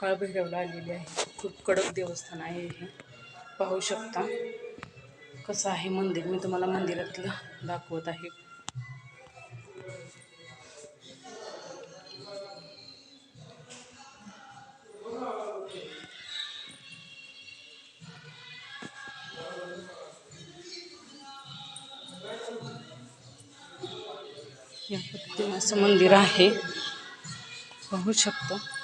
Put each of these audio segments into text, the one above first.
काळभैरवला आलेली आहे. खूप कडक देवस्थान आहे हे. पाहू शकता कसं आहे मंदिर. मी तुम्हाला मंदिरातलं दाखवत आहे. या असं मंदिर आहे. पाहू शकतो.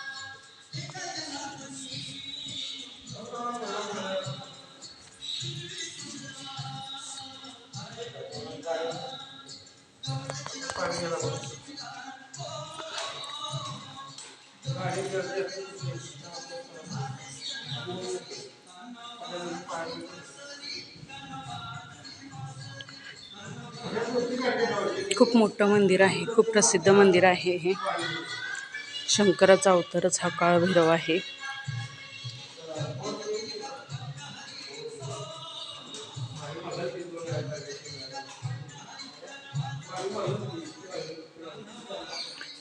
खूप मोठं मंदिर आहे खूप प्रसिद्ध मंदिर आहे हे. शंकराचा अवतारच हा काळभैरव आहे.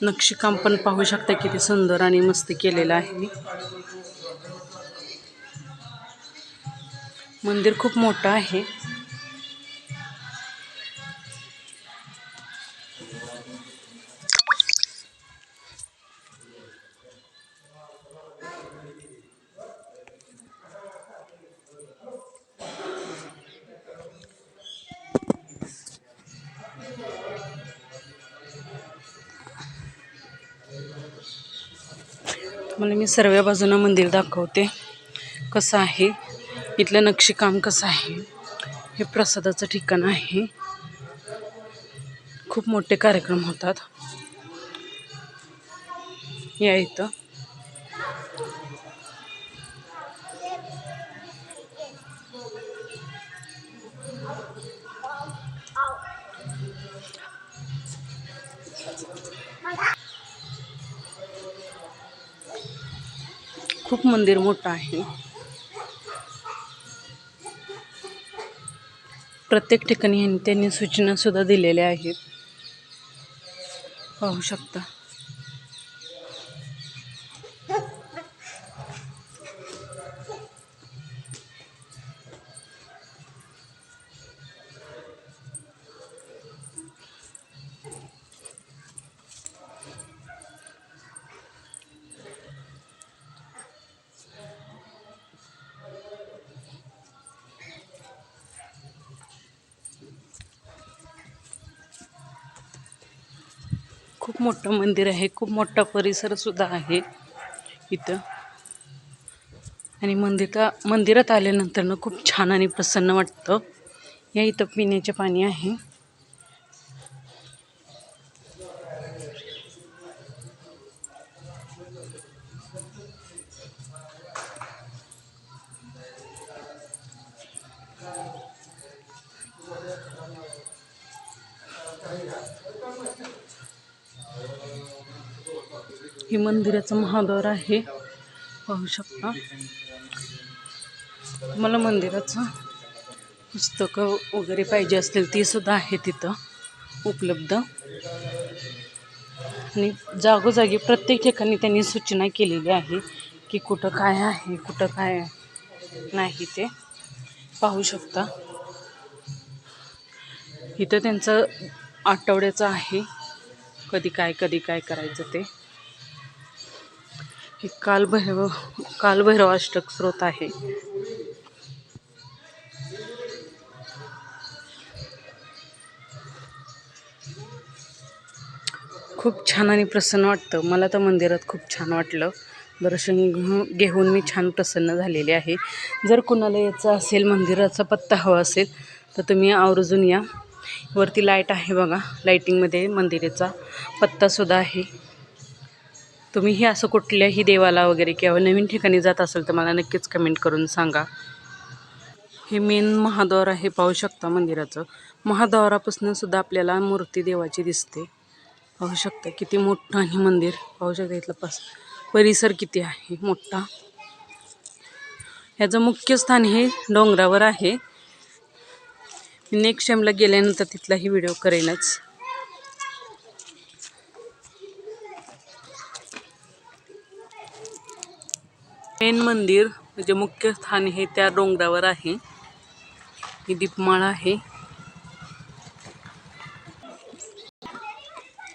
नक्षीकाम पण पाहू शकता किती सुंदर आणि मस्त केलेलं आहे. मंदिर खूप मोठं आहे. तुम्हाला मी सर्व बाजूनं मंदिर दाखवते. कसं आहे? इथलं नक्षीकाम कसं आहे? हे प्रसादाचं ठिकाण आहे. खूप मोठे कार्यक्रम होतात. या इथं. खूप मंदिर मोठं आहे. प्रत्येक ठिकाणी ह्यांनी- त्यांनी सूचना सुद्धा दिलेल्या आहेत. पाहू शकता. खूप मोठं मंदिर आहे खूप मोठा परिसरसुद्धा आहे इथं. आणि मंदिरा मंदिरात आल्यानंतर ना खूप छान आणि प्रसन्न वाटतं. या इथं पिण्याचे पाणी आहे. हे मंदिराचं महाद्वार आहे. पाहू शकता. मला मंदिराचं पुस्तकं वगैरे पाहिजे असतील ती सुद्धा आहे तिथं उपलब्ध. आणि जागोजागी प्रत्येक ठिकाणी त्यांनी सूचना केलेली आहे की कुठं काय आहे कुठं काय नाही ते. पाहू शकता. इथं त्यांचं आठवड्याचं आहे. कधी काय कधी काय करायचं ते. हे कालभैरव कालभैरव अष्टक स्रोत आहे. खूप छान आणि प्रसन्न वाटतं. मला तर मंदिरात खूप छान वाटलं. दर्शन घेऊन घेऊन मी छान प्रसन्न झालेले आहे. जर कुणाला याचा असेल मंदिराचा पत्ता हवा असेल तर तुम्ही आवर्जून या. वरती लाइट आहे बघा लाईटिंगमध्ये मंदिराचा. पत्तासुद्धा आहे. तुम्हीही असं कुठल्याही देवाला वगैरे किंवा नवीन ठिकाणी जात असेल तर मला नक्कीच कमेंट करून सांगा. हे मेन महाद्वार आहे पाहू शकता मंदिराचं. महाद्वारापासून सुद्धा आपल्याला मूर्ती देवाची दिसते. पाहू शकता किती मोठं आणि मंदिर. पाहू शकता इथलं पस परिसर किती आहे मोठा. ह्याचं मुख्य स्थान हे डोंगरावर आहे. नेक्स्ट टाईमला गेल्यानंतर तिथलाही व्हिडिओ करेनच. मेन मंदिर म्हणजे मुख्य स्थान हे त्या डोंगरावर आहे. ही दीपमाळा आहे.